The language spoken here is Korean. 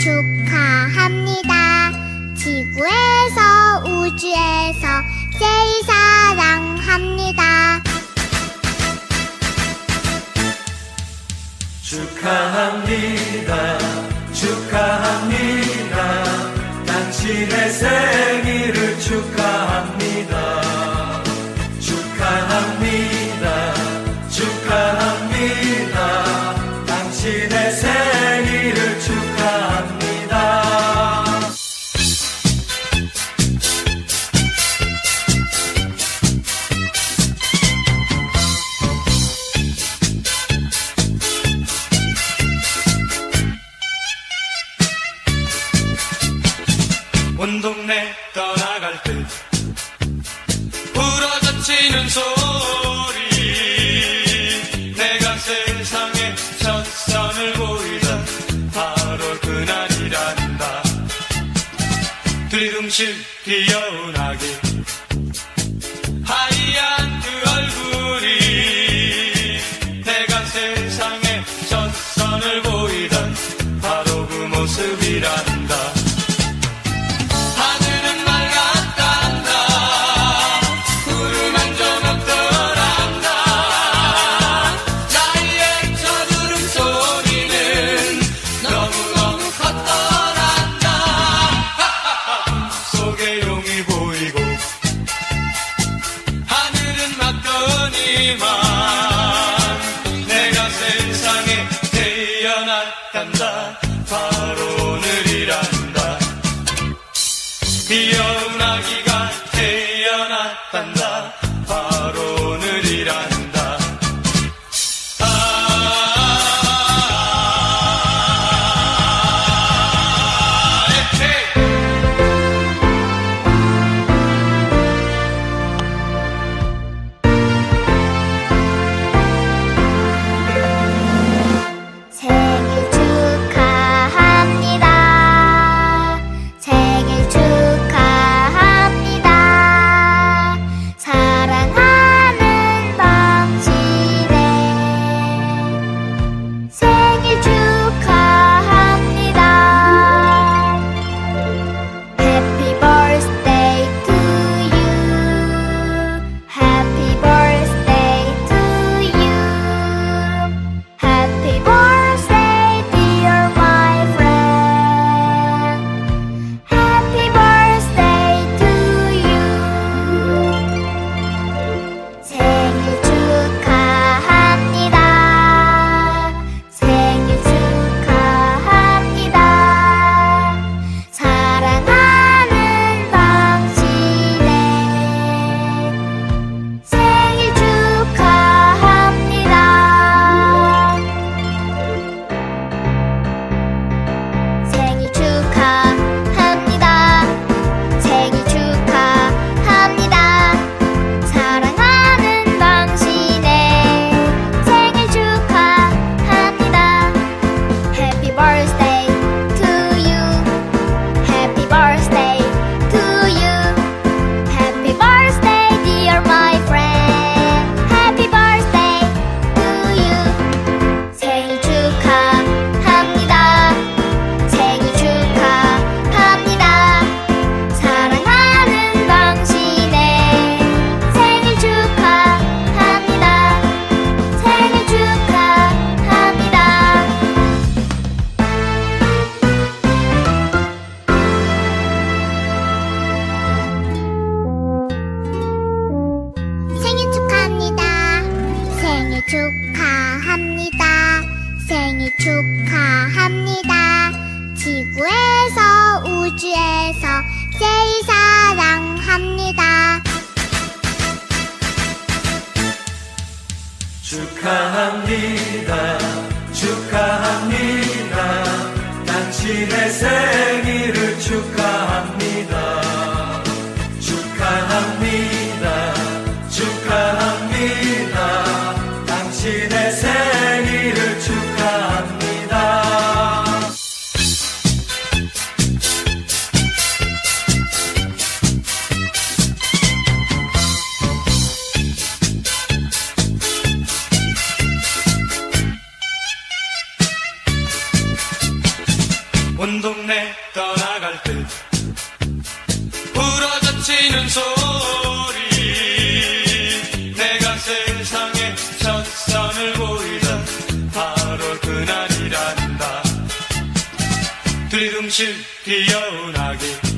축하합니다. 지구에서 우주에서 제일 사랑합니다. 축하합니다. 축하합니다. 당신의 생일을 축하합니다. 동네 떠나갈 때 부러져치는 소리. 내가 세상에 첫 선을 보이자 바로 그날이란다. 뒤름실 뛰어오나 모르지만 내가 세상에 태어났단다 바로 늘 이란다. 미연하기가 태어났단다 감사합니다. 당신의 세 온 동네 떠나갈 듯 부러져치는 소리. 내가 세상에 첫 선을 보이던 바로 그날이란다. 뒤름실 뛰어나게